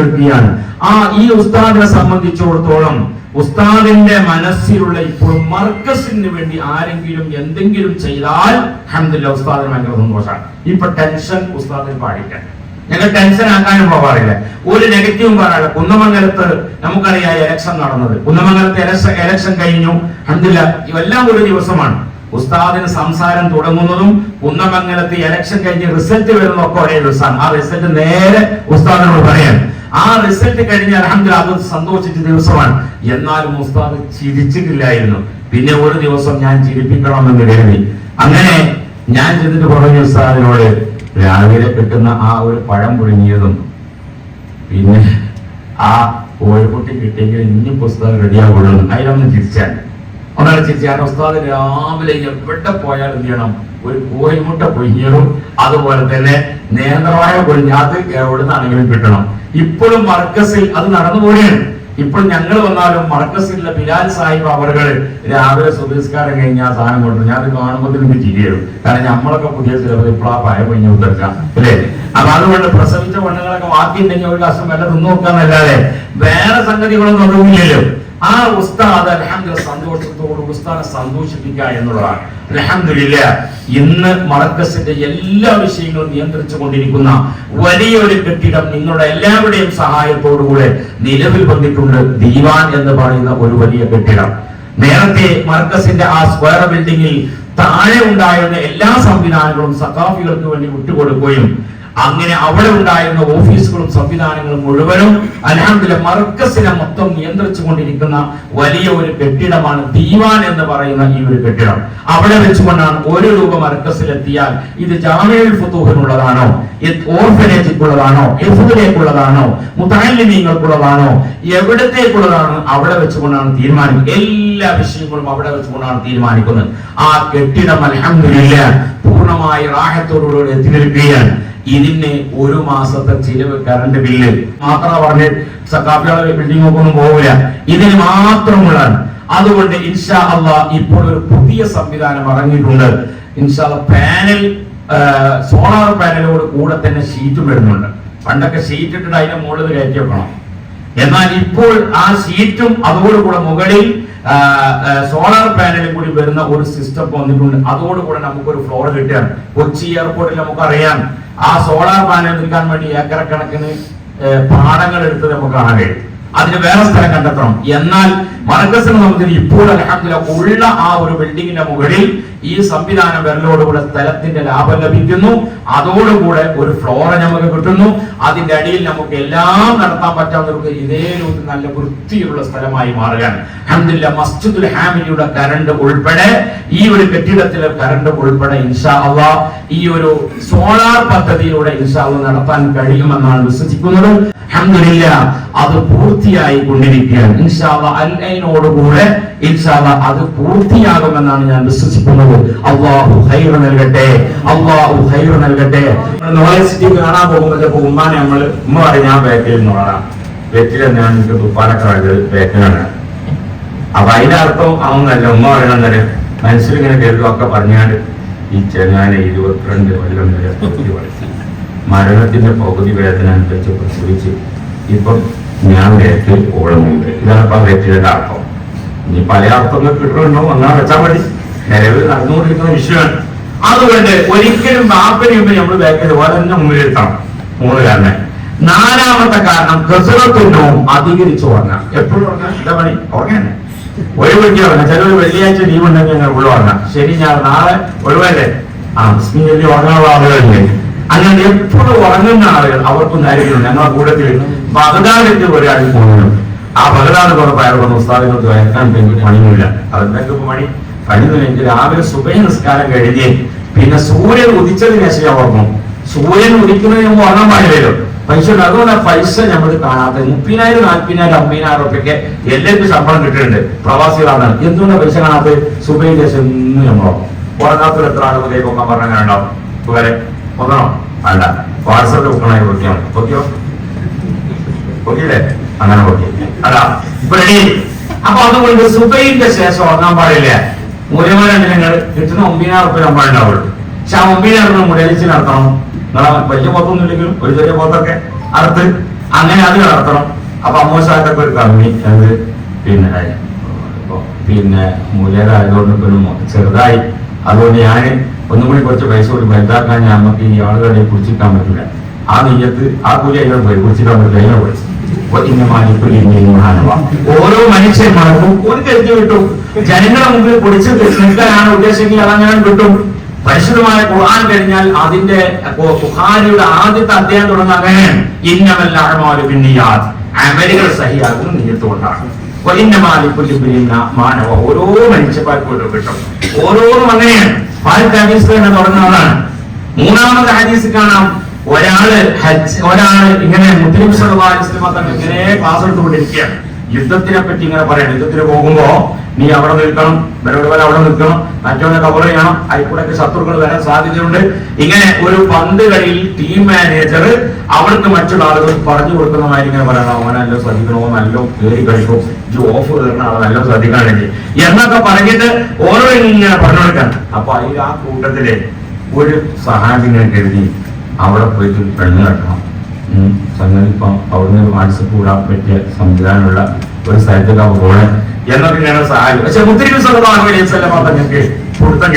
ആ ഈ ഉസ്താദിനെ സംബന്ധിച്ചിടത്തോളം ഉസ്താദിന്റെ മനസ്സിലുള്ള ഇപ്പോൾ മർക്കസിന് വേണ്ടി ആരെങ്കിലും എന്തെങ്കിലും ചെയ്താൽ അഹമ്മദില്ല ഉസ്താദിന് ഭയങ്കര സന്തോഷമാണ്. ഇപ്പൊ ടെൻഷൻ ഉസ്താദിന് പാടിക്കാൻ ഞങ്ങൾ ടെൻഷൻ ആക്കാനും പോകാറില്ല ഒരു നെഗറ്റീവും പറയാറില്ല. കുന്നമംഗലത്ത് നമുക്കറിയാം എലക്ഷൻ നടന്നത്. കുന്നമംഗലത്ത് എലക്ഷൻ എലക്ഷൻ കഴിഞ്ഞു. അഹമ്മദില്ല ഇവെല്ലാം ഒരു ദിവസമാണ്. ഉസ്താദിന് സംസാരം തുടങ്ങുന്നതും കുന്നമംഗലത്ത് എലക്ഷൻ കഴിഞ്ഞ് റിസൾട്ട് വരുന്നതൊക്കെ ഒരേ ദിവസമാണ്. ആ റിസൾട്ട് നേരെ ഉസ്താദിനോട് പറയാൻ ആ റിസൾട്ട് കഴിഞ്ഞ് അലഹമ്മദില്ല അത് സന്തോഷിച്ച ദിവസമാണ്. എന്നാലും ഉസ്താദ് ചിരിച്ചിട്ടില്ലായിരുന്നു. പിന്നെ ഒരു ദിവസം ഞാൻ ചിരിപ്പിക്കണമെന്ന് കരുതി. അങ്ങനെ ഞാൻ ചെന്നിട്ട് പറഞ്ഞു ഉസ്താദിനോട് രാവിലെ കിട്ടുന്ന ആ ഒരു പഴം പുഴുങ്ങിയതും പിന്നെ ആ കോഴിക്കുട്ടി കിട്ടിയെങ്കിൽ ഇനി പുസ്തകം റെഡിയാവുള്ളൂ അതിലൊന്ന് ചിരിച്ചാൽ ഒന്നാണ് ചേച്ചി ആ ഉസ്താദ് രാവിലെ എവിടെ പോയാൽ എന്ത് ചെയ്യണം? ഒരു കോഴിമുട്ട പൊയ്യണം അതുപോലെ തന്നെ നേന്ത്രവായ പൊഴിഞ്ഞ അത് എവിടുന്നാണെങ്കിലും കിട്ടണം. ഇപ്പോഴും മർക്കസിൽ അത് നടന്നു പോവുകയാണ്. ഇപ്പോൾ ഞങ്ങൾ വന്നാലും മർക്കസിലുള്ള ബിലാൽ സാഹിബ് അവർകൾ രാവിലെ സുബിസ്കാരം കഴിഞ്ഞ് ആ സാധനം കൊണ്ടു ഞാൻ കാണുമ്പോൾ എനിക്ക് ചിരിയും കാരണം നമ്മളൊക്കെ പുതിയ ചിലപ്പോൾ ഇപ്പോൾ ആ പയ പൊഞ്ഞ് ഉത്തർക്കാം അല്ലേ? അപ്പൊ അതുകൊണ്ട് പ്രസവിച്ച പെണ്ണുങ്ങളൊക്കെ ബാക്കിയുണ്ടെങ്കിൽ ഒരു കഷ്ടം വല്ല തിന്നു നോക്കാന്നല്ലാതെ വേറെ സംഗതികളൊന്നും ഒന്നുമില്ലല്ലോ. ആ ഉസ്താദ് അലഹമ്മദ് സന്തോഷത്തോട് ഉസ്താദ് സന്തോഷിപ്പിക്കുക എന്നുള്ളതാണ്. അലഹമില്ല ഇന്ന് മർക്കസിന്റെ എല്ലാ വിഷയങ്ങളും നിയന്ത്രിച്ചു കൊണ്ടിരിക്കുന്ന വലിയൊരു കെട്ടിടം നിങ്ങളുടെ എല്ലാവരുടെയും സഹായത്തോടുകൂടെ നിലവിൽ വന്നിട്ടുണ്ട് ദീവാൻ എന്ന് പറയുന്ന ഒരു വലിയ കെട്ടിടം. നേരത്തെ മർക്കസിന്റെ ആ സ്ക്വയർ ബിൽഡിംഗിൽ താഴെ ഉണ്ടായിരുന്ന എല്ലാ സംവിധാനങ്ങളും സഖാഫികൾക്ക് വേണ്ടി വിട്ടുകൊടുക്കുകയും അങ്ങനെ അവിടെ ഉണ്ടായിരുന്ന ഓഫീസുകളും സംവിധാനങ്ങളും മുഴുവനും അലഹമില്ല മർക്കസിനെ മൊത്തം നിയന്ത്രിച്ചു കൊണ്ടിരിക്കുന്ന വലിയ ഒരു കെട്ടിടമാണ് ദീവാൻ എന്ന് പറയുന്ന ഈ ഒരു കെട്ടിടം. അവിടെ വെച്ചുകൊണ്ടാണ് ഒരു രൂപ മർക്കസിലെത്തിയാൽ ഇത് ജാമ്യൽ ഫുത്തൂഹിനുള്ളതാണോ ഓർഫനേജിക്കുള്ളതാണോ? എഫുദിലേക്കുള്ളതാണോ മുതാലിമീങ്ങൾക്കുള്ളതാണോ എവിടത്തേക്കുള്ളതാണ്? അവിടെ വെച്ചുകൊണ്ടാണ് എല്ലാ വിഷയങ്ങളും അവിടെ വെച്ചുകൊണ്ടാണ് തീരുമാനിക്കുന്നത്. ആ കെട്ടിടം അലഹമില്ല പൂർണമായി റാഹത്തോടുകൂടി എത്തി നിൽക്കുകയാണ്. ഇതിന് ഒരു മാസത്തെ ചിലവ് കറണ്ട് ബില്ല് മാത്രം പറഞ്ഞ് സക്കാഫികളെ ബിൽഡിംഗ് ഒക്കെ ഒന്നും പോകില്ല ഇതിന് മാത്രമുള്ളതാണ്. അതുകൊണ്ട് ഇൻഷാ അള്ളാ ഇപ്പോൾ ഒരു പുതിയ സംവിധാനം ഇറങ്ങിയിട്ടുണ്ട്. ഇൻഷാ പാനൽ സോളാർ പാനലോട് കൂടെ തന്നെ ഷീറ്റും വരുന്നുണ്ട് പണ്ടൊക്കെ ഷീറ്റ് ഇട്ടിട്ട് അതിന്റെ മുകളിൽ കയറ്റി വെക്കണം. എന്നാൽ ഇപ്പോൾ ആ ഷീറ്റും അതോടുകൂടെ മുകളിൽ സോളാർ പാനലും കൂടി വരുന്ന ഒരു സിസ്റ്റം വന്നിട്ടുണ്ട്. അതോടുകൂടെ നമുക്കൊരു ഫ്ലോർ കിട്ടുകയാണ്. കൊച്ചി എയർപോർട്ടിൽ നമുക്കറിയാം. ആ സോളാർ പാനൽ നിൽക്കാൻ വേണ്ടി ഏക്കറക്കണക്കിന് പാടങ്ങൾ എടുത്ത് നമുക്ക് കാണാൻ കഴിയും. അതിന് വേറെ സ്ഥലം കണ്ടെത്തണം. എന്നാൽ മർക്കസിന് നമുക്ക് ഇപ്പോൾ അലഹമില്ല ഉള്ള ആ ഒരു ബിൽഡിങ്ങിന്റെ മുകളിൽ ഈ സംവിധാനം വരലോടുകൂടെ സ്ഥലത്തിന്റെ ലാഭം ലഭിക്കുന്നു. അതോടുകൂടെ ഒരു ഫ്ലോർ നമുക്ക് കിട്ടുന്നു. അതിന്റെ അടിയിൽ നമുക്ക് എല്ലാം നടത്താൻ പറ്റാവുന്ന ഇതേ ഒരു നല്ല വൃത്തിയുള്ള സ്ഥലമായി മാറുകയാണ്. അഹമ്മദില്ല മസ്ജിദുൽ ഹാമിലിയുടെ കരണ്ട് ഉൾപ്പെടെ ഈ ഒരു കെട്ടിടത്തിലെ കരണ്ട് ഉൾപ്പെടെ ഇൻഷാ അള്ളാ ഈ ഒരു സോളാർ പദ്ധതിയിലൂടെ ഇൻഷാ അള്ളാ നടത്താൻ കഴിയുമെന്നാണ് വിശ്വസിക്കുന്നത്. അൽഹംദുലില്ല അത് പൂർത്തിയായി കൊണ്ടിരിക്കുകയാണ്. ഇൻഷാ അള്ളാ അല്ലൈനോടുകൂടെ ഇൻഷാ ഇൻഷാല്ല അത് പൂർത്തിയാകുമെന്നാണ് ഞാൻ വിശ്വസിക്കുന്നത്. അള്ളാഹു ഹൈർ നൽകട്ടെ. അള്ളാഹു ഹൈർ നൽകട്ടെ. നോളജ് സിറ്റി കാണാൻ പോകുമ്പോൾ ഉമ്മാൻ നമ്മൾ ഉമ്മ പറയും ഞാൻ ബാക്കിൽ നിന്നോളാം വെറ്റില ഞാൻ എനിക്ക് തുപ്പാനൊക്കെ വേണ്ടത് ബേക്കലാണ് അപ്പൊ അതിന്റെ അർത്ഥം അവന്നല്ല ഉമ്മ പറയണെന്നല്ല മനസ്സിലിങ്ങനെ കേൾക്കുമൊക്കെ പറഞ്ഞാണ്ട് ഈ ചെങ്ങാനെ ഇരുപത്തിരണ്ട് കൊല്ലം വരെ മരണത്തിന്റെ പകുതി വേദന അനുസരിച്ച് പ്രസവിച്ച്. ഇപ്പം ഞാൻ വേറ്റ് ഓടുന്നുണ്ട്. ഇതാണ് ഇപ്പൊ വേറ്റിയുടെ അർത്ഥം ഇനി പല അർത്ഥങ്ങൾ കിട്ടുന്നുണ്ടോ അങ്ങനെ വെച്ചാൽ മതി. നിലവിൽ നടന്നുകൊണ്ടിരിക്കുന്ന വിഷയമാണ്. അതുകൊണ്ട് ഒരിക്കലും ബാപ്പനെ നമ്മൾ പോലെ തന്നെ മുമ്പിലെത്തണം മൂന്ന് കാരണം നാലാമത്തെ കാരണം ഗസറത്തുന്നവും അധികരിച്ചു പറഞ്ഞ എപ്പോഴും ഉറങ്ങാം. എന്താ പണി? ഉറങ്ങാനെ വീട്ടിൽ ഉറങ്ങാം. ചിലർ വെള്ളിയാഴ്ച ലീവ് ഉണ്ടെങ്കിൽ ഞങ്ങൾ ഉള്ള ഉറങ്ങാം. ശരി ഞാൻ നാളെ ഒഴിവല്ലേ ആ വലിയ ഉറങ്ങാനുള്ള ആളുകളില്ലേ അങ്ങനെ എപ്പോഴും ഉറങ്ങുന്ന ആളുകൾ. അവർക്കും ആയിരിക്കും ഞങ്ങളുടെ കൂട്ടത്തിൽ ബഗദാദിന്റെ ഒരാൾ പോകുന്നു ആ ബഗദാദ് കൊണ്ട് അയാൾ വന്ന് ഉസ്താദിനോട് വയക്കാൻ പണിയില്ല അതെന്തൊക്കെ പണി? പണിയൊന്നുമില്ല എനിക്ക് രാവിലെ സുബൈ നിസ്കാരം കഴിഞ്ഞ് പിന്നെ സൂര്യൻ ഉദിച്ചതിന് ശേഷം ഞാൻ ഉറങ്ങും. സൂര്യൻ ഉദിക്കുന്നതിന് മുമ്പ് ഓർമ്മ പാടില്ലല്ലോ പൈസ ഉണ്ട് ആ പൈസ നമ്മൾ കാണാത്ത മുപ്പതിനായിരം നാൽപ്പതിനായിരം അമ്പതിനായിരം റുപ്യൊക്കെ എല്ലാവർക്കും ശമ്പളം കിട്ടുന്നുണ്ട്. പ്രവാസികളാണ്. എന്തുകൊണ്ടാണ് പൈസ കാണാത്ത സുബൈ ശേഷം ഒന്നും നമ്മൾ ഉറങ്ങാത്തൊരു എത്ര ആളുകൾ ഒക്കെ പറഞ്ഞാൽ ഉണ്ടാവും. ഇതുവരെ ഒന്നോ? വേണ്ട. വാട്സപ്പിൽ ബുക്കണായി നോക്കിയാൽ ഓക്കെയോ ഓക്കെയല്ലേ അങ്ങനെ ഓക്കെ. അതാ ഇപ്പൊ? അപ്പൊ അതുകൊണ്ട് സുബൈന്റെ ശേഷം ഉറങ്ങാൻ പാടില്ല. മൂലമാരുണ്ട് നിങ്ങൾ കിട്ടുന്ന ഒമ്പതിനായിരം റുപ്യ നമ്മൾ ഉണ്ടാവുള്ളൂ. പക്ഷെ ആ ഒമ്പതിനായിരം മുടലിച്ച് നടത്തണം. നിങ്ങളെ വലിയ പോത്തൊന്നും ഇല്ലെങ്കിലും ഒരു ചെറിയ പോത്തൊക്കെ അറുത്ത് അങ്ങനെ അത് നടത്തണം. അപ്പൊ അമ്മോശാക്കൊക്കെ ഒരു കമ്മി അത് പിന്നെ പിന്നെ മൂല്യരായതുകൊണ്ട് പിന്നെ ചെറുതായി. അതുകൊണ്ട് ഞാൻ ഒന്നും കൂടി കുറച്ച് പൈസ കൂടി വലുതാക്കാൻ നമുക്ക് ഈ ആളുകളെ കുടിച്ചിക്കാൻ പറ്റില്ല. ആ നെയ്യത്ത് ആ കൂലി അതിനോട് പോയി പറ്റില്ല അതിനോട് പോയി. ഓരോ മനുഷ്യന്മാർക്കും ഒരു കരുതി കിട്ടും. ജനങ്ങളെ മുമ്പിൽ പൊടിച്ച് നിൽക്കാനാണ് ഉദ്ദേശിക്കുക അതങ്ങനെ കിട്ടും. പരിശുദ്ധമായ ഖുർആൻ കഴിഞ്ഞാൽ അതിന്റെ ബുഖാരിയുടെ ആദ്യത്തെ അധ്യായം തുടങ്ങുന്ന അങ്ങനെയാണ് പിന്നിയാത് അമലുകൾ സഹിയാകും നീയത്തുകൊണ്ടാണ്. മാനവ. ഓരോ മനുഷ്യന്മാർക്കും ഓരോ കിട്ടും. ഓരോന്നും അങ്ങനെയാണ്. ഹദീസ് തന്നെ തുടങ്ങുന്നതാണ്. മൂന്നാമത് ഹദീസ് കാണാം. ഒരാൾ ഹജ്ജ് ഒരാൾ ഇങ്ങനെ മുസ്ലിം സർവാലിസ്റ്റ് ഇങ്ങനെ ക്ലാസ് എടുത്തുകൊണ്ടിരിക്കുകയാണ്. യുദ്ധത്തിനെ പറ്റി ഇങ്ങനെ പറയണം. യുദ്ധത്തിന് പോകുമ്പോ നീ അവിടെ നിൽക്കണം ഇവരോട് വരെ അവിടെ നിൽക്കണം മറ്റൊന്ന് കവർ ചെയ്യണം അതിൽക്കൂടെ ശത്രുക്കൾ വരാൻ സാധ്യതയുണ്ട്. ഇങ്ങനെ ഒരു പന്ത് കളിയിൽ ടീം മാനേജർ അവർക്ക് മറ്റുള്ള ആളുകൾ പറഞ്ഞു കൊടുക്കുന്ന മാതിരി ഇങ്ങനെ പറയണം. അവനെ നല്ല ശ്രദ്ധിക്കണോ നല്ല കയറി കഴിക്കും ഇത് ഓഫ് കയറണ ആളെ നല്ല ശ്രദ്ധിക്കണമെങ്കിൽ എന്നൊക്കെ പറഞ്ഞിട്ട് ഓരോ ഇങ്ങനെ പറഞ്ഞു കൊടുക്കാൻ അപ്പൊ അതിൽ ആ കൂട്ടത്തിൽ ഒരു സഹാബിനെ കരുതി അവിടെ പോയിട്ട് ഒരു പെണ്ണ് കെട്ടണം. സംഗതി അവിടുന്ന് വാട്സപ്പ് കൂടാൻ പറ്റിയ സംവിധാനമുള്ള ഒരു സ്ഥലത്തേക്ക് അവ പോണേ സഹായം പക്ഷെ ഒത്തിരി സ്വന്തം തങ്ങൾക്ക് പൊടുത്തം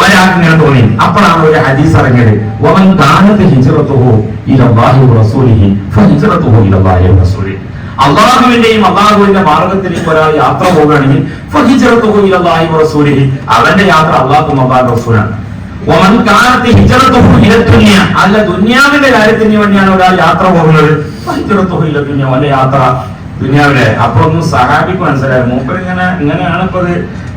ഒരാൾക്ക് ഇങ്ങനെ തോന്നി. അപ്പോഴാണ് ഒരു ഹദീസ് ഇറങ്ങിയത്. വമൻ കാനത്ത് ഹിജറത്തുഹോ ഇലല്ലാഹി റസൂലിഹി ഫഹിജ്റത്തുഹു ഇലല്ലാഹി റസൂലി അള്ളാഹുവിന്റെയും അള്ളാഹുവിന്റെ മാർഗത്തിലേക്ക് ഒരാൾ യാത്ര വറസൂലിഹി അവന്റെ യാത്ര അള്ളാഹും അള്ളാഹു റസൂലാണ്. അല്ല ദുന്യാവിന്റെ കാര്യത്തിന് വേണ്ടിയാണ് ഒരാൾ യാത്ര പോകുന്നത്. ഹിജറത്തുഹു ഇല ദുനിയ യാത്ര. ദുനിയാവിലെ അപ്പൊ സഹാബിക്ക് മനസ്സിലായി. മൂപ്പർ ഇങ്ങനെ ഇങ്ങനെയാണ് ഇപ്പൊ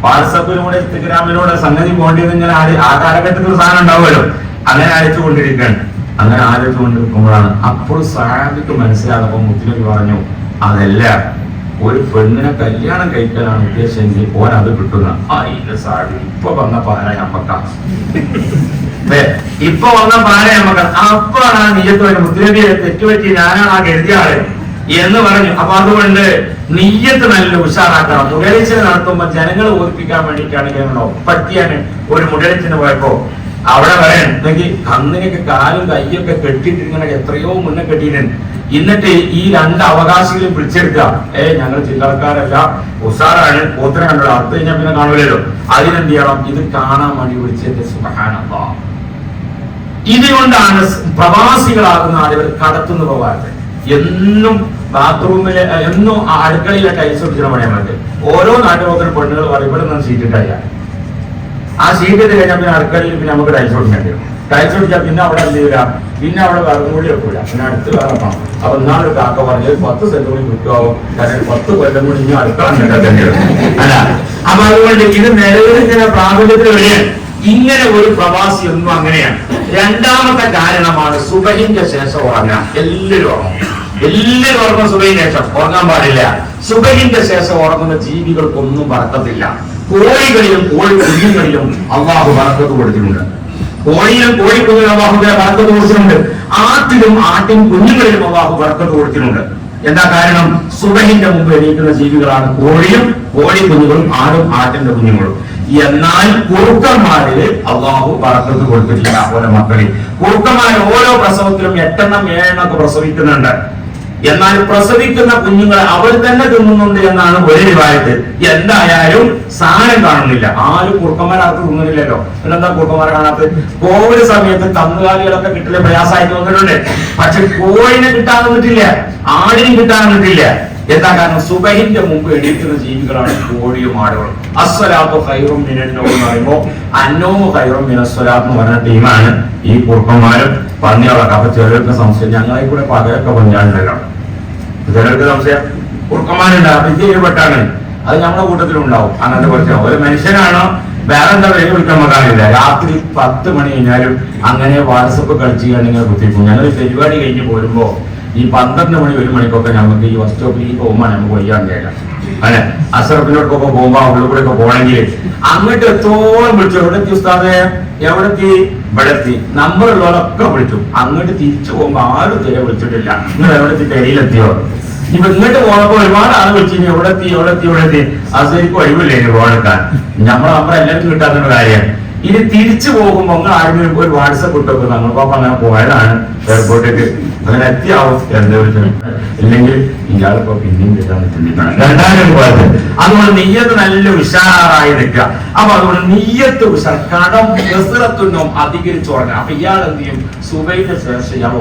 വാട്സപ്പിലൂടെ ഇൻസ്റ്റഗ്രാമിലൂടെ സംഗതി പോകേണ്ടത് ഇങ്ങനെ ആ കാലഘട്ടത്തിൽ സാധനം ഉണ്ടാവുമല്ലോ. അങ്ങനെ അയച്ചു കൊണ്ടിരിക്കുകയാണ് അങ്ങനെ ആലോചിച്ചു കൊണ്ടിരിക്കുമ്പോഴാണ് അപ്പോൾ സഹാബിക്ക് മനസ്സിലാകുമ്പോൾ മുത്തിലേക്ക് പറഞ്ഞു അതല്ല ഒരു പെണ്ണിനെ കല്യാണം കഴിക്കാനാണ് ഉദ്ദേശമെങ്കിൽ ഓൻ അത് കിട്ടുന്ന. ആ ഇല്ല ഇപ്പൊ വന്ന പാര നമ്മക്ക. ഇപ്പൊ വന്ന പാര നമ്മക്ക. അപ്പാണ് ആ നീയത്ത് മുദ്രവിയെ തെറ്റുപറ്റി ഞാനാണ് ആ കരുതിയ എന്ന് പറഞ്ഞു. അപ്പൊ അതുകൊണ്ട് നീയത്ത് നല്ല ഉഷാറാക്കണം. മുടലിച്ചിന് നടത്തുമ്പോ ജനങ്ങളെ ഓർപ്പിക്കാൻ വേണ്ടിയിട്ടാണ് ഒപ്പത്തിയാണ് ഒരു മുടലിച്ചിന് പോയപ്പോ. അവിടെ പറയണെങ്കിൽ കന്നിനൊക്കെ കാലും കയ്യൊക്കെ കെട്ടിയിട്ടിങ്ങനെ എത്രയോ മുന്നേ കെട്ടിയിട്ടുണ്ട്. എന്നിട്ട് ഈ രണ്ട് അവകാശികളും പിടിച്ചെടുക്കുക. ഏ ഞങ്ങൾ ചില്ലറക്കാരല്ല ഉസാറാണ് പോത്തിനെ കണ്ടോ അടുത്ത് കഴിഞ്ഞാൽ പിന്നെ കാണൂലല്ലോ അതിനെന്ത് ചെയ്യണം ഇത് കാണാൻ വേണ്ടി വിളിച്ചത് സുബഹാനല്ലാ. ഇതുകൊണ്ടാണ് പ്രവാസികളാകുന്ന ആളുകൾ കടത്തുന്നു പോകാറ് എന്നും ബാത്റൂമിൽ എന്നും അടുക്കളയിലെ ടൈൽസ് ഒട്ടിച്ചിട്ട് പണിയാൻ വേണ്ടി ഓരോ നാട്ടുപോക്കിന് പെണ്ണുകൾ പറയും ഇവിടെ നിന്ന് സീറ്റ് ഇട്ടായ ആ സീറ്റ് കഴിഞ്ഞാൽ പിന്നെ അടുക്കളയിൽ പിന്നെ നമുക്ക് ടൈൽസ് ഒട്ടിക്കേണ്ടി വരും. ടൈൽസ് ഒട്ടിച്ചാൽ പിന്നെ അവിടെ എന്ത് ചെയ്യൂല? പിന്നെ അവിടെ വേറെ കൂടി വെക്കൂല. പിന്നെ അടുത്ത് വേറെ പണം അപ്പൊ എന്നാണ് കാക്ക പറഞ്ഞത് "ഒരു പത്ത് സെന്റ് കൂടി കിട്ടുമാവും കാരണം പത്ത് കൊല്ലം കൂടി ഇനി വരും അല്ല അപ്പൊ അതുകൊണ്ട് ഇത് നിലവിൽ ഇങ്ങനെ പ്രാബല്യത്തിൽ വരികയാണ്. ഇങ്ങനെ ഒരു പ്രവാസി ഒന്നും അങ്ങനെയാണ്. രണ്ടാമത്തെ കാരണമാണ് സുബഹിന്റെ ശേഷം ഉറങ്ങാൻ. എല്ലാവരും ഉറങ്ങും. എല്ലാവരും ഉറങ്ങും സുബഹിന് ശേഷം. ഉറങ്ങാൻ പാടില്ല. സുബഹിന്റെ ശേഷം ഉറങ്ങുന്ന ജീവികൾക്കൊന്നും പറക്കത്തില്ല കോഴികളിലും കോഴി കുഞ്ഞുങ്ങളിലും അള്ളാഹു പറക്കത്ത് കൊടുത്തിട്ടുണ്ട്. കോഴിയിലും കോഴിക്കുഞ്ഞിലും അള്ളാഹുവിന്റെ പറക്കത്ത് കൊടുത്തിട്ടുണ്ട്. ആട്ടിലും ആട്ടിൻ കുഞ്ഞുങ്ങളിലും അള്ളാഹു പറക്കത്ത് കൊടുത്തിട്ടുണ്ട്. എന്താ കാരണം? സുബഹിന്റെ മുമ്പ് എണീക്കുന്ന ജീവികളാണ് കോഴിയും കോഴി കുഞ്ഞുങ്ങളും ആടും ആട്ടിന്റെ കുഞ്ഞുങ്ങളും. എന്നാൽ കുറുക്കന്മാരിൽ അള്ളാഹു പറക്കത്ത് കൊടുത്തിട്ടില്ല. ഓരോ മക്കളിൽ. കുറുക്കന്മാർ ഓരോ പ്രസവത്തിലും എട്ടെണ്ണം ഏഴെണ്ണം ഒക്കെ പ്രസവിക്കുന്നുണ്ട്. എന്നാൽ പ്രസവിക്കുന്ന കുഞ്ഞുങ്ങൾ അവർ തന്നെ തിന്നുന്നുണ്ട് എന്നാണ് ഒരു വിവാഹത്ത് എന്തായാലും സാധനം കാണുന്നില്ല. ആരും കുറുക്കന്മാരകത്ത് തിന്നുന്നില്ലല്ലോ. പിന്നെന്താ കുറുക്കന്മാരെ കാണാത്ത കോവിഡ് സമയത്ത് കന്നുകാലികളൊക്കെ കിട്ടില്ല പ്രയാസമായിട്ട് വന്നിട്ടുണ്ട് പക്ഷെ കോഴിനെ കിട്ടാൻ വന്നിട്ടില്ല. ആടിനും കിട്ടാൻ വന്നിട്ടില്ല. എന്താ കാരണം? സുബഹിന്റെ മുമ്പ് എണീക്കുന്ന ജീവികളാണ് കോഴിയും ആടുകളും. അസ്വലാത്ത് ഹൈറും മിനന്നോ എന്ന് പറയുമ്പോ അന്നോ ഹൈറും മിനസ്വലാത്ത് എന്ന് പറഞ്ഞ ടീമാണ് ഈ കുറുക്കന്മാരും. പന്നികളൊക്കെ അപ്പൊ ചെറിയ സംശയം. ഞങ്ങളെ കൂടെ പകരൊക്കെ പന്നിയാളുണ്ടല്ലോ ചിലർക്ക് സംശയം കുറുക്കന്മാരുണ്ട് വിജയപ്പെട്ടാണ് അത് നമ്മുടെ കൂട്ടത്തിലുണ്ടാവും. അങ്ങനത്തെ കുറച്ച്. ഒരു മനുഷ്യനാണോ വേറെ എന്താ പേര് വിളിക്കാൻ നമുക്കറിയില്ല രാത്രി പത്ത് മണി കഴിഞ്ഞാലും അങ്ങനെ വാട്സപ്പ് കളിച്ച് ഇങ്ങനെ കുത്തിരിക്കും. ഞങ്ങൾ പരിപാടി കഴിഞ്ഞ് പോരുമ്പോ ഈ പന്ത്രണ്ട് മണി ഒരു മണിക്കൊക്കെ നമുക്ക് ഈ ബസ് ഈ പോകുമ്പോൾ നമുക്ക് വയ്യാൻ കഴിയാം അല്ലെ? അസറപ്പിനോടൊക്കെ പോകുമ്പോ ഉള്ളിൽ കൂടെ ഒക്കെ പോകണമെങ്കിൽ അങ്ങോട്ട് എത്തോളം വിളിച്ചു? എവിടെ ഉസ്താദെ? എവിടെ എത്തി ഇവിടെ എത്തി നമ്പർ ഉള്ളവരൊക്കെ വിളിച്ചു. അങ്ങോട്ട് തിരിച്ചു പോകുമ്പോ ആരും തിരെ വിളിച്ചിട്ടില്ല. നിങ്ങൾ എവിടെ എത്തി തെരയിലെത്തിയോ ഇപ്പൊ ഇങ്ങോട്ട് പോകുമ്പോ ഒരുപാട് ആൾ വിളിച്ചു. എവിടെത്തി? എവിടെ എവിടെത്തി? എവിടെ എത്തി എവിടെ എത്തി അത് ശരിക്കും ഒഴിവില്ലേ പോകാൻ നമ്മളെ നമ്പർ എല്ലാവർക്കും കിട്ടാത്തൊരു കാര്യം. ഇനി തിരിച്ചു പോകുമ്പോ നിങ്ങൾ ആരെങ്കിലും ഒരു വാട്സപ്പ് ഇട്ടൊക്കെ നമ്മൾ പാപ്പ അങ്ങനെ പോയതാണ്. എയർപോർട്ടിലേക്ക് അങ്ങനെ എത്തിയാവും എന്താ ഇല്ലെങ്കിൽ ഇയാളിപ്പോ പിന്നെയും അതുകൊണ്ട് നെയ്യത്ത് നല്ല ഉഷാറായി നിൽക്കുക. അപ്പൊ അതുകൊണ്ട് നെയ്യത്ത് ഉഷാർ കടം ബസിറത്തുന്നും അധികരിച്ചു ഉറങ്ങുക അപ്പൊ ഇയാൾ എന്ത് ചെയ്യും? സുബൈന്റെ ശേഷം ഇയാൾ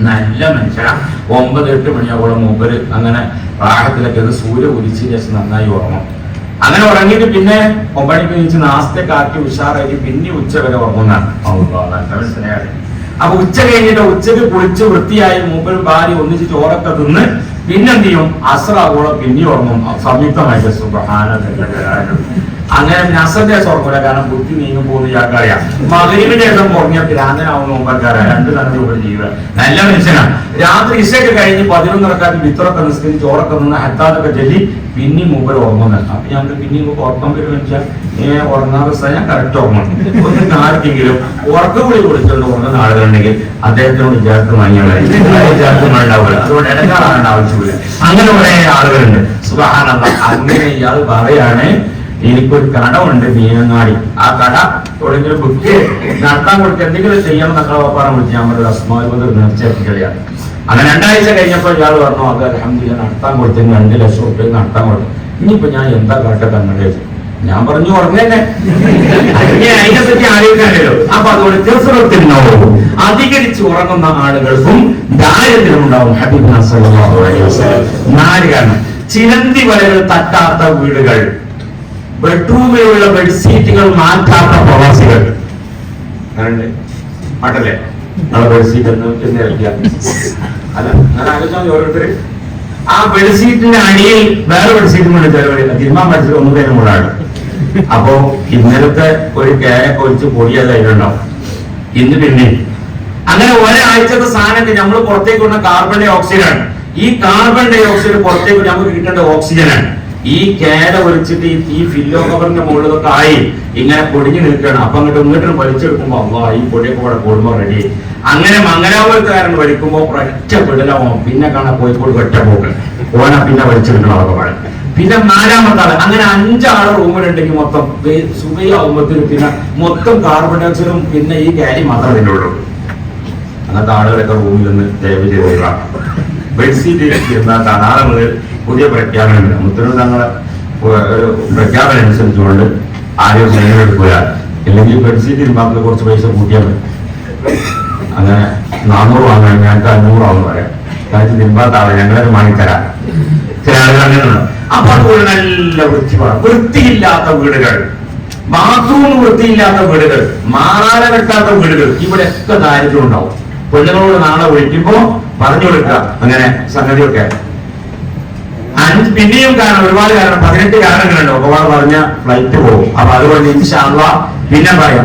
നല്ല മനുഷ്യനാ. ഒമ്പത് എട്ട് മണിയാവോളം മൂപ്പര് അങ്ങനെ പ്രാഹത്തിലൊക്കെ സൂര്യ ഉരിച്ച് ശേഷം നന്നായി ഉറങ്ങും അങ്ങനെ ഉറങ്ങിയിട്ട് പിന്നെ ഒമ്പണി കഴിച്ച് നാസ്തയൊക്കെ ആക്കി ഉഷാറാക്കി പിന്നെ ഉച്ച വരെ ഉറങ്ങുന്നതാണ് മനസ്സിലായി അപ്പൊ ഉച്ച കഴിഞ്ഞിട്ട് ഉച്ചയ്ക്ക് കുളിച്ച് വൃത്തിയായി മൂപ്പരും ഭാര്യ ഒന്നിച്ച് ചോറൊക്കെ തിന്ന് പിന്നെന്ത് ചെയ്യും അസ്രാവോളം പിന്നെ ഓർമ്മ സംയുക്തമായിട്ട് സുബ്ഹാന അങ്ങനെ നസന്റെ സ്വർഗമില്ല കാരണം ബുദ്ധി നീങ്ങും പോകുന്ന ഇയാൾക്കറിയാം. മകരീവിന്റെ ഇടം ഉറങ്ങിയ ഭ്രാന്തനാവുന്ന മുമ്പക്കാരാണ് രണ്ട് തന്നെ ജീവിതം നല്ല മനുഷ്യനാണ്. രാത്രി ഇശയൊക്കെ കഴിഞ്ഞ് പതിനൊന്നരക്കാർക്ക് വിത്തറൊക്കെ നിസ്കരിച്ച് ഉറക്കം നിന്ന് ഹത്താതൊക്കെ ചൊല്ലി പിന്നെ മൂപ്പർ നൽകാം അപ്പൊ ഞങ്ങൾക്ക് പിന്നെയും ഉറക്കം വരുമെന്ന് വെച്ചാൽ ഏ ഉറങ്ങാതെ ഞാൻ കറക്റ്റ് ഉറങ്ങണം ഒന്ന് ആർക്കെങ്കിലും ഉറക്കം കൂടി കൊടുത്തുകൊണ്ട് ഉറങ്ങുന്ന ആളുകളുണ്ടെങ്കിൽ അദ്ദേഹത്തിനോട് ചേർത്ത് വാങ്ങിയാൽ ചേർത്ത് ഉണ്ടാവില്ല അതുകൊണ്ട് ഇടക്കാറാകേണ്ട ആവശ്യമില്ല. അങ്ങനെ കുറെ ആളുകളുണ്ട്. സുബഹാനല്ല. അങ്ങനെ ഇയാൾ പറയാണ് എനിക്കൊരു കടമുണ്ട് മീനങ്ങാടി. ആ കട തുടങ്ങിയ ബുക്ക് നടത്താൻ കൊടുക്കുക എന്തെങ്കിലും ചെയ്യണം എന്നൊക്കെ പറഞ്ഞ വിളിച്ച് ഞാൻ ഒരു നേർച്ചയാണ് അങ്ങനെ രണ്ടാഴ്ച കഴിഞ്ഞപ്പോൾ ഇയാൾ പറഞ്ഞു അത് അലഹമില്ല നടത്താൻ കൊടുത്തു. രണ്ട് ലക്ഷം റുപ്യ നടത്താൻ കൊടുത്തു. ഇനിയിപ്പോ ഞാൻ എന്താ കാട്ടെ തങ്ങളുടെ ഞാൻ പറഞ്ഞു ഉറങ്ങന്നെ അതിനെ പറ്റി ആലോചിക്കാനല്ലോ. അപ്പൊ അതുകൊണ്ട് തീർച്ചയായിട്ടും അധികരിച്ച് ഉറങ്ങുന്ന ആളുകൾക്കും ദാരിദ്ര്യം ഉണ്ടാവും. ഹബീബ് നാല് കാരണം ചിലന്തി വലകൾ തട്ടാത്ത വീടുകൾ ബെഡ്റൂമിലുള്ള ബെഡ്ഷീറ്റുകൾ മാറ്റാത്ത പ്രവാസികൾ. അങ്ങനെയുണ്ട് പാട്ടല്ലേ നമ്മളെ ബെഡ്ഷീറ്റ് എന്ന് അല്ല ഞാൻ ആലോചിച്ചാൽ ഓരോരുത്തർ ആ ബെഡ്ഷീറ്റിന്റെ അടിയിൽ വേറെ ബെഡ്ഷീറ്റും കൊണ്ട് ചെലവഴില്ല തിരുമാൻ മത്സരം ഒന്നു തരം കൂടാണ് അപ്പോ ഇന്നലത്തെ ഒരു കേരക്ക് ഒഴിച്ച് പൊടിയത് അതിലുണ്ടാവും ഇന്ന് പിന്നെ. അങ്ങനെ ഒരാഴ്ചത്തെ സാധനത്തിൽ നമ്മൾ പുറത്തേക്ക് കൊണ്ട കാർബൺ ഡൈ ഓക്സൈഡാണ് ഈ കാർബൺ ഡൈ ഓക്സൈഡ് പുറത്തേക്ക് നമുക്ക് കിട്ടേണ്ട ഓക്സിജനാണ് ഈ കേര ഒഴിച്ചിട്ട് ഈ ഫില്ലോ കവറിന്റെ മുകളിലൊക്കെ ആയി ഇങ്ങനെ പൊടിഞ്ഞു നിൽക്കണം അപ്പൊ അങ്ങോട്ട് ഇങ്ങോട്ടും വലിച്ചെടുക്കുമ്പോ അമ്മ ഈ പൊടിയൊക്കെ കൂടെ കൂടുമ്പോ റെഡി അങ്ങനെ മംഗലാപുരത്തുകാരൻ വലിക്കുമ്പോ ഒറ്റ വിടലാവും. പിന്നെ കാണാൻ കോഴിക്കോട് ഒറ്റ പോക്ക്. ഓന പിന്നെ വലിച്ചെടുക്കണം അവരുടെ പിന്നെ നാലാമത്തെ ആൾ അങ്ങനെ അഞ്ചാൾ റൂമിലുണ്ടെങ്കിൽ മൊത്തം സുബയാവുമ്പത്തിന് പിന്നെ മൊത്തം കാർബൺ ഡയോക്സൈഡും പിന്നെ ഈ കാരി മാത്രമേ അതിന്റെ ഉള്ളൂ. അങ്ങനത്തെ ആളുകളൊക്കെ റൂമിൽ നിന്ന് ദയവ് ചെയ്ത് ബെഡ്ഷീറ്റ് നാളെ മുതൽ പുതിയ പ്രഖ്യാപനമില്ല. മുത്തരൂർ തങ്ങളെ ഒരു പ്രഖ്യാപനം അനുസരിച്ചുകൊണ്ട് ആരും എടുക്കുക ഇല്ലെങ്കിൽ ബെഡ്ഷീറ്റ് ഇരുമ്പാക്കിൽ കുറച്ച് പൈസ കൂട്ടിയാൽ മതി. അങ്ങനെ നാനൂറ് വാങ്ങാൻ ഞങ്ങൾക്ക് അഞ്ഞൂറാവും പറയാം. കാര്യം തിരുമ്പാത്താളെ ഞങ്ങളൊരു വാങ്ങിത്തരാം. ചില ആളുകൾ അങ്ങനെയാണ്. അപ്പൊ അതുപോലെ നല്ല വൃത്തി വൃത്തിയില്ലാത്ത വീടുകൾ. ബാത്റൂം വൃത്തിയില്ലാത്ത വീടുകൾ. മാറാല വെട്ടാത്ത വീടുകൾ. ഇവിടെയൊക്കെ ദാരിദ്ര്യം ഉണ്ടാവും. പെണ്ണുങ്ങളോട് നാളെ വിളിക്കുമ്പോ പറഞ്ഞു കൊടുക്കുക. അങ്ങനെ സംഗതിയൊക്കെ. അഞ്ച് പിന്നെയും കാരണം ഒരുപാട് കാരണം. പതിനെട്ട് കാരണങ്ങളുണ്ട്. ഒരുപാട് പറഞ്ഞ ഫ്ലൈറ്റ് പോകും. അപ്പൊ അതുകൊണ്ട് ഇൻഷാള്ള പിന്നെ പറയാം.